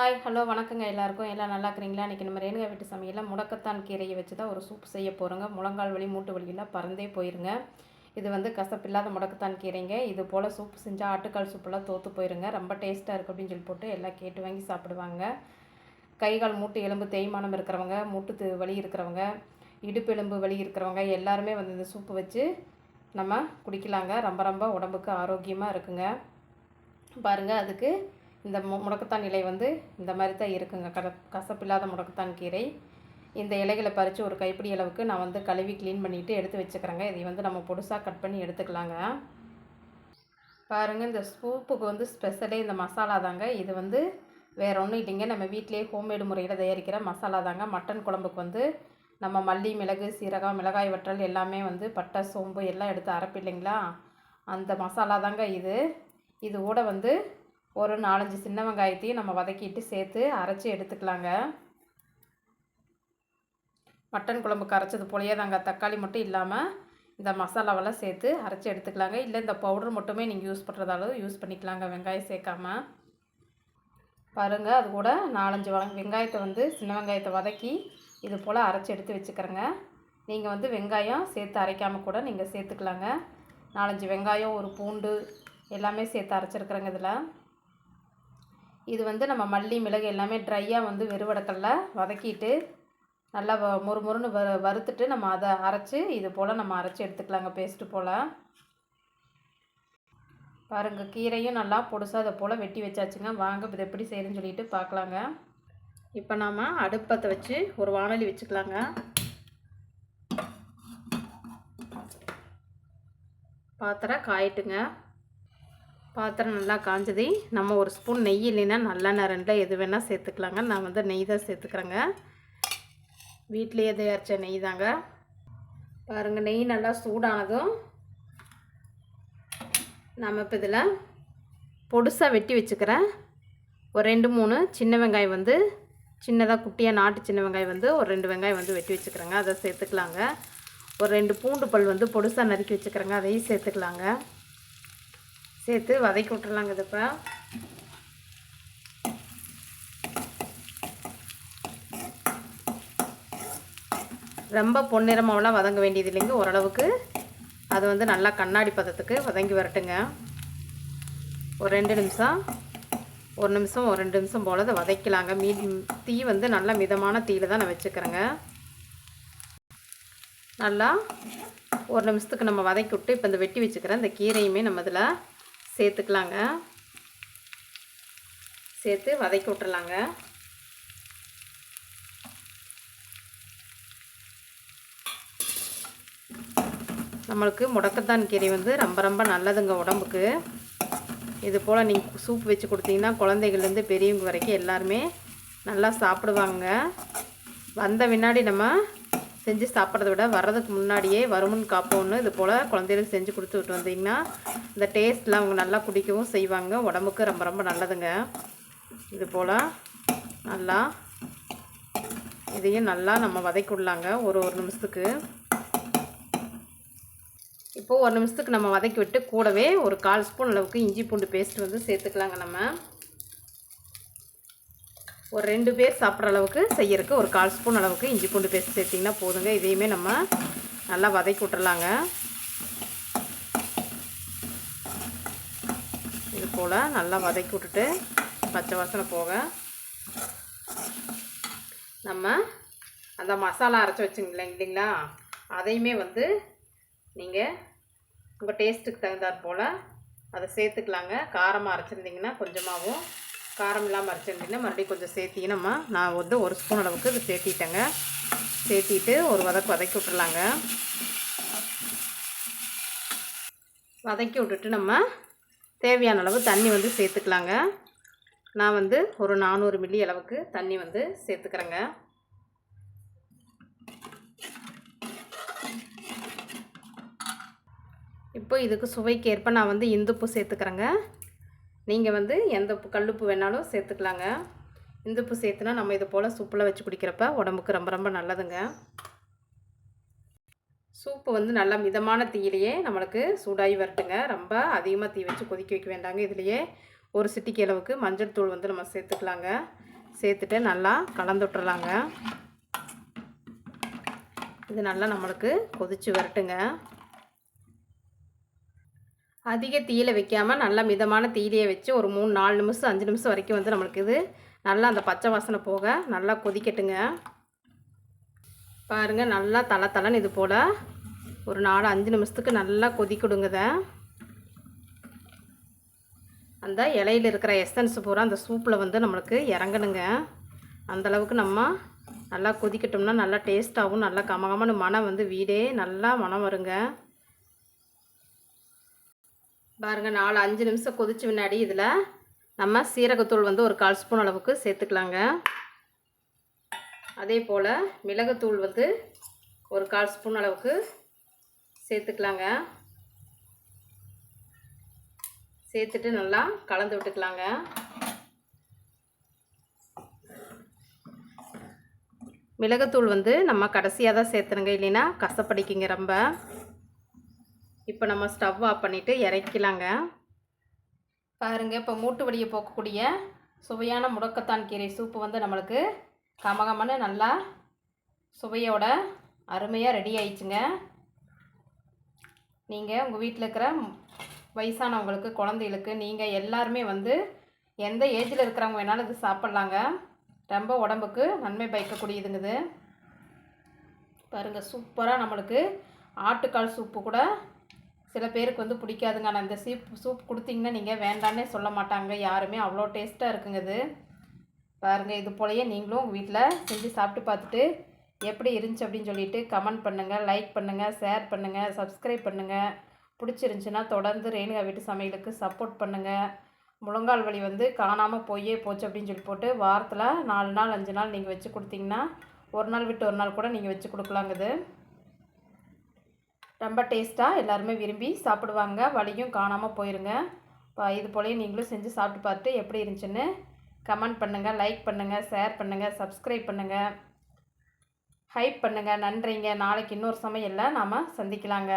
Hi hello வணக்கங்க எல்லாருக்கும். எல்லாம் நல்லா இருக்கிறீங்களா? இன்றைக்கி நம்ம ரேணுகா வீட்டு சமையலில் முடக்கத்தான் கீரையை வச்சு தான் ஒரு சூப் செய்ய போகிறோங்க முழங்கால் வலி மூட்டு வலியெல்லாம் பறந்தே போயிருங்க. இது வந்து கசப்பில்லாத முடக்கத்தான் கீரைங்க. இது போல் சூப் செஞ்சால் ஆட்டுக்கால் சூப்பெல்லாம் தோற்று போயிருங்க. ரொம்ப டேஸ்ட்டாக இருக்குது அப்படின்னு சொல்லி போட்டு எல்லாம் கேட்டு வாங்கி சாப்பிடுவாங்க. கை கால் மூட்டு எலும்பு தேய்மானம் இருக்கிறவங்க மூட்டு வலி இருக்கிறவங்க இடுப்பு எலும்பு வலி இருக்கிறவங்க எல்லாருமே வந்து இந்த சூப்பு வச்சு நம்ம குடிக்கலாங்க. ரொம்ப ரொம்ப உடம்புக்கு ஆரோக்கியமாக இருக்குங்க. பாருங்கள் அதுக்கு இந்த மு முடக்கத்தான் இலை வந்து இந்த மாதிரி தான் இருக்குங்க. கட கசப்பில்லாத முடக்கத்தான் கீரை. இந்த இலைகளை பறித்து ஒரு கைப்பிடி அளவுக்கு நான் வந்து கழுவி க்ளீன் பண்ணிவிட்டு எடுத்து வச்சுக்கிறேங்க. இதை வந்து நம்ம பொடுசாக கட் பண்ணி எடுத்துக்கலாங்க. பாருங்கள் இந்த சூப்புக்கு வந்து ஸ்பெஷலே இந்த மசாலா தாங்க. இது வந்து வேறு ஒன்றும் இல்லைங்க. நம்ம வீட்டிலே ஹோம்மேடு முறையில் தயாரிக்கிற மசாலா தாங்க. மட்டன் குழம்புக்கு வந்து நம்ம மல்லி மிளகு சீரகம் மிளகாய் வற்றல் எல்லாமே வந்து பட்டை சோம்பு எல்லாம் எடுத்து அரைப்பு இல்லைங்களா? அந்த மசாலா தாங்க இது. இது கூட வந்து ஒரு நாலஞ்சு சின்ன வெங்காயத்தையும் நம்ம வதக்கிட்டு சேர்த்து அரைச்சி எடுத்துக்கலாங்க. மட்டன் குழம்புக்கு அரைச்சது போலயே தாங்க. தக்காளி மட்டும் இல்லாமல் இந்த மசாலாவெல்லாம் சேர்த்து அரைச்சி எடுத்துக்கலாங்க. இல்லை இந்த பவுடர் மட்டுமே நீங்கள் யூஸ் பண்ணுறதாலும் யூஸ் பண்ணிக்கலாங்க. வெங்காயம் சேர்க்காம. பாருங்கள் அது கூட நாலஞ்சு வ வெங்காயத்தை வந்து சின்ன வெங்காயத்தை வதக்கி இது போல் அரைச்சி எடுத்து வச்சுக்கிறேங்க. நீங்கள் வந்து வெங்காயம் சேர்த்து அரைக்காமல் கூட நீங்கள் சேர்த்துக்கலாங்க. நாலஞ்சு வெங்காயம் ஒரு பூண்டு எல்லாமே சேர்த்து அரைச்சிருக்கிறேங்க இதில். இது வந்து நம்ம மல்லி மிளகு எல்லாமே ட்ரையாக வந்து வெறுவடக்கல்ல வதக்கிட்டு நல்லா வ மொறு மொறுன்னு வ வறுத்துட்டு நம்ம அதை அரைச்சி இது போல் நம்ம அரைச்சி எடுத்துக்கலாங்க பேஸ்ட்டு போல். பாருங்கள் கீரையும் நல்லா பொடுசாக அதை போல் வெட்டி வச்சாச்சுங்க. வாங்க இது எப்படி செய்யணும்னு சொல்லிட்டு பார்க்கலாங்க இப்போ நாம் அடுப்பத்தை வச்சு ஒரு வானொலி வச்சுக்கலாங்க. பாத்திரம் காயட்டுங்க. பாத்திரம் நல்லா காஞ்சது. நம்ம ஒரு ஸ்பூன் நெய் இல்லைன்னா நல்லெண்ணெய் ரெண்டில் எது வேணால் சேர்த்துக்கலாங்க. நான் வந்து நெய் தான் சேர்த்துக்கிறேங்க. வீட்லேயே தயாரித்த நெய் தாங்க. பாருங்கள் நெய் நல்லா சூடானதும் நம்ம இப்போ இதில் பொடுசாக வெட்டி வச்சுக்கிறேன். ஒரு ரெண்டு மூணு சின்ன வெங்காயம் வந்து சின்னதாக குட்டியாக நாட்டு சின்ன வெங்காயம் வந்து ஒரு ரெண்டு வெங்காயம் வந்து வெட்டி வச்சுக்கிறேங்க. அதை சேர்த்துக்கலாங்க. ஒரு ரெண்டு பூண்டு பல் வந்து பொடுசாக நறுக்கி வச்சுக்கிறேங்க. அதையும் சேர்த்துக்கலாங்க. சேர்த்து வதக்கி விட்டுறலாங்க இதுப்பா ரொம்ப பொன்னிறமாவெல்லாம் வதங்க வேண்டியது இல்லைங்க ஓரளவுக்கு. அது வந்து நல்லா கண்ணாடி பதத்துக்கு வதங்கி வரட்டுங்க. ஒரு ரெண்டு நிமிஷம். ஒரு நிமிஷம் ஒரு ரெண்டு நிமிஷம் போல் அதை வதக்கலாங்க. மீ தீ வந்து நல்லா மிதமான தீயில் தான் நான் வச்சுக்கிறேங்க. நல்லா ஒரு நிமிஷத்துக்கு நம்ம வதக்கி விட்டு இப்போ இந்த வெட்டி வச்சுக்கிறேன் இந்த கீரையுமே நம்ம இதில் சேர்த்துக்கலாங்க. சேர்த்து வதக்கி விட்டுறலாங்க. நம்மளுக்கு முடக்கத்தான் கீரை வந்து ரொம்ப ரொம்ப நல்லதுங்க உடம்புக்கு. இது போல் நீங்கள் சூப் வச்சு கொடுத்தீங்கன்னா குழந்தைகள்லேருந்து பெரியவங்க வரைக்கும் எல்லாருமே நல்லா சாப்பிடுவாங்க வந்த பின்னாடி நம்ம செஞ்சு சாப்பிட்றத விட வர்றதுக்கு முன்னாடியே வருமுன் காப்போம்னு இது போல் குழந்தைகளுக்கு செஞ்சு கொடுத்து விட்டு வந்தீங்கன்னா இந்த டேஸ்ட்லாம் அவங்க நல்லா குடிக்கவும் செய்வாங்க. உடம்புக்கு ரொம்ப ரொம்ப நல்லதுங்க. இது போல் நல்லா இதையும் நல்லா நம்ம வதக்கிவிடலாங்க ஒரு ஒரு நிமிஷத்துக்கு. இப்போது ஒரு நிமிஷத்துக்கு நம்ம வதக்கி விட்டு கூடவே ஒரு கால் ஸ்பூன் அளவுக்கு இஞ்சி பூண்டு பேஸ்ட் வந்து சேர்த்துக்கலாங்க நம்ம. ஒரு ரெண்டு பேர் சாப்பிட்ற அளவுக்கு செய்யறதுக்கு ஒரு கால் ஸ்பூன் அளவுக்கு இஞ்சி பூண்டு பேஸ்ட் சேர்த்திங்கன்னா போதுங்க. இதையுமே நம்ம நல்லா வதக்கி விட்டுறலாங்க. இது போல் நல்லா வதக்கி விட்டுட்டு பச்சை வாசனை போக நம்ம அந்த மசாலா அரைச்சி வச்சுங்களா இல்லைங்களா? அதையுமே வந்து நீங்கள் உங்கள் டேஸ்ட்டுக்கு தகுந்தாற் போல் அதை சேர்த்துக்கலாங்க. காரமாக அரைச்சிருந்திங்கன்னா கொஞ்சமாகவும் காரம் இல்லாமல் அரைச்சிருந்தீங்கன்னா மறுபடியும் கொஞ்சம் சேர்த்திங்கன்னா நான் வந்து ஒரு ஸ்பூன் அளவுக்கு இது சேர்த்திட்டேங்க. சேர்த்திட்டு ஒரு வதக்கு வதக்கி விட்டுறலாங்க. வதக்கி விட்டுட்டு நம்ம தேவையான அளவு தண்ணி வந்து சேர்த்துக்கலாங்க. நான் வந்து ஒரு நானூறு மில்லி அளவுக்கு தண்ணி வந்து சேர்த்துக்கிறேங்க. இப்போ இதுக்கு சுவைக்கு ஏற்ப நான் வந்து இந்துப்பு சேர்த்துக்கிறேங்க. நீங்கள் வந்து எந்த கல்லுப்பு வேணாலும் சேர்த்துக்கலாங்க. இந்துப்பு சேர்த்துனா நம்ம இது போல் சூப்பில் வச்சு குடிக்கிறப்ப உடம்புக்கு ரொம்ப ரொம்ப நல்லதுங்க. சூப்பு வந்து நல்லா மிதமான தீயிலேயே நம்மளுக்கு சூடாகி வரட்டுங்க. ரொம்ப அதிகமாக தீ வச்சு கொதிக்க வைக்க வேண்டாங்க. இதுலேயே ஒரு சிட்டிக்கு அளவுக்கு மஞ்சள் தூள் வந்து நம்ம சேர்த்துக்கலாங்க. சேர்த்துட்டு நல்லா கலந்து விட்டுறலாங்க. இது நல்லா நம்மளுக்கு கொதிச்சு வரட்டுங்க. அதிக தீயில வைக்காமல் நல்லா மிதமான தீயிலையே வச்சு ஒரு மூணு நாலு நிமிஷம் அஞ்சு நிமிஷம் வரைக்கும் வந்து நம்மளுக்கு இது நல்லா அந்த பச்சை வாசனை போக நல்லா கொதிக்கட்டுங்க. பாருங்கள் நல்லா தலை தலைன்னு இது போல் ஒரு நாலு அஞ்சு நிமிஷத்துக்கு நல்லா கொதிக்கிடுங்க அந்த இலையில் இருக்கிற எசன்ஸ் பூரா அந்த சூப்பில் வந்து நம்மளுக்கு இறங்கணுங்க. அந்தளவுக்கு நம்ம நல்லா கொதிக்கட்டோம்னா நல்லா டேஸ்ட்டாகவும் நல்லா கமகமான மனம் வந்து வீடே நல்லா மனம் வருங்க. பாருங்கள் நாலு அஞ்சு நிமிஷம் கொதிச்சு முன்னாடி இதில் நம்ம சீரகத்தூள் வந்து ஒரு கால் ஸ்பூன் அளவுக்கு சேர்த்துக்கலாங்க. அதே போல் மிளகுத்தூள் வந்து ஒரு கால் ஸ்பூன் அளவுக்கு சேர்த்துக்கலாங்க. சேர்த்துட்டு நல்லா கலந்து விட்டுக்கலாங்க. மிளகுத்தூள் வந்து நம்ம கடைசியாக தான் சேர்த்துருங்க இல்லைன்னா கசப்படிக்குங்க ரொம்ப. இப்போ நம்ம ஸ்டவ் ஆஃப் பண்ணிவிட்டு இறக்கலாங்க. பாருங்கள் இப்போ மூட்டு வலியை போக்கக்கூடிய சுவையான முடக்கத்தான் கீரை சூப்பு வந்து நம்மளுக்கு கமகமன்னு நல்லா சுவையோட அருமையாக ரெடி ஆயிடுச்சுங்க. நீங்கள் உங்கள் வீட்டில் இருக்கிற வயசானவங்களுக்கு குழந்தைகளுக்கு நீங்கள் எல்லாருமே வந்து எந்த ஏஜில் இருக்கிறவங்க வேணாலும் இது சாப்பிட்லாங்க. ரொம்ப உடம்புக்கு நன்மை பயக்கக்கூடியதுங்குது. பாருங்கள் சூப்பராக நம்மளுக்கு ஆட்டுக்கால் சூப்பு கூட சில பேருக்கு வந்து பிடிக்காதுங்க. ஆனால் இந்த சீப் சூப் கொடுத்தீங்கன்னா நீங்கள் வேண்டான்னே சொல்ல மாட்டாங்க. யாருமே அவ்வளோ டேஸ்ட்டாக இருக்குங்க இது. பாருங்கள் இது போலயே நீங்களும் உங்கள் வீட்டில் செஞ்சு சாப்பிட்டு பார்த்துட்டு எப்படி இருந்துச்சு அப்படின்னு சொல்லிட்டு கமெண்ட் பண்ணுங்கள் லைக் பண்ணுங்கள் ஷேர் பண்ணுங்கள் சப்ஸ்கிரைப் பண்ணுங்கள் பிடிச்சிருந்துச்சின்னா தொடர்ந்து ரேணுகா வீட்டு சமையலுக்கு சப்போர்ட் பண்ணுங்கள் முழங்கால் வலி வந்து காணாமல் போயே போச்சு அப்படின்னு சொல்லி போட்டு வாரத்தில் நாலு நாள் அஞ்சு நாள் நீங்கள் வச்சு கொடுத்தீங்கன்னா ஒரு நாள் விட்டு ஒரு நாள் கூட நீங்கள் வச்சு கொடுக்கலாங்குது ரொம்ப டேஸ்ட்டாக எல்லாருமே விரும்பி சாப்பிடுவாங்க. வலியும் காணாமல் போயிருங்க. இப்போ இது போலயே நீங்களும் செஞ்சு சாப்பிட்டு பார்த்துட்டு எப்படி இருந்துச்சுன்னு கமெண்ட் பண்ணுங்கள் லைக் பண்ணுங்கள் ஷேர் பண்ணுங்கள் சப்ஸ்கிரைப் பண்ணுங்கள் ஹைப் பண்ணுங்கள் நன்றிங்க. நாளைக்கு இன்னொரு சமையலில் நாம் சந்திக்கலாங்க.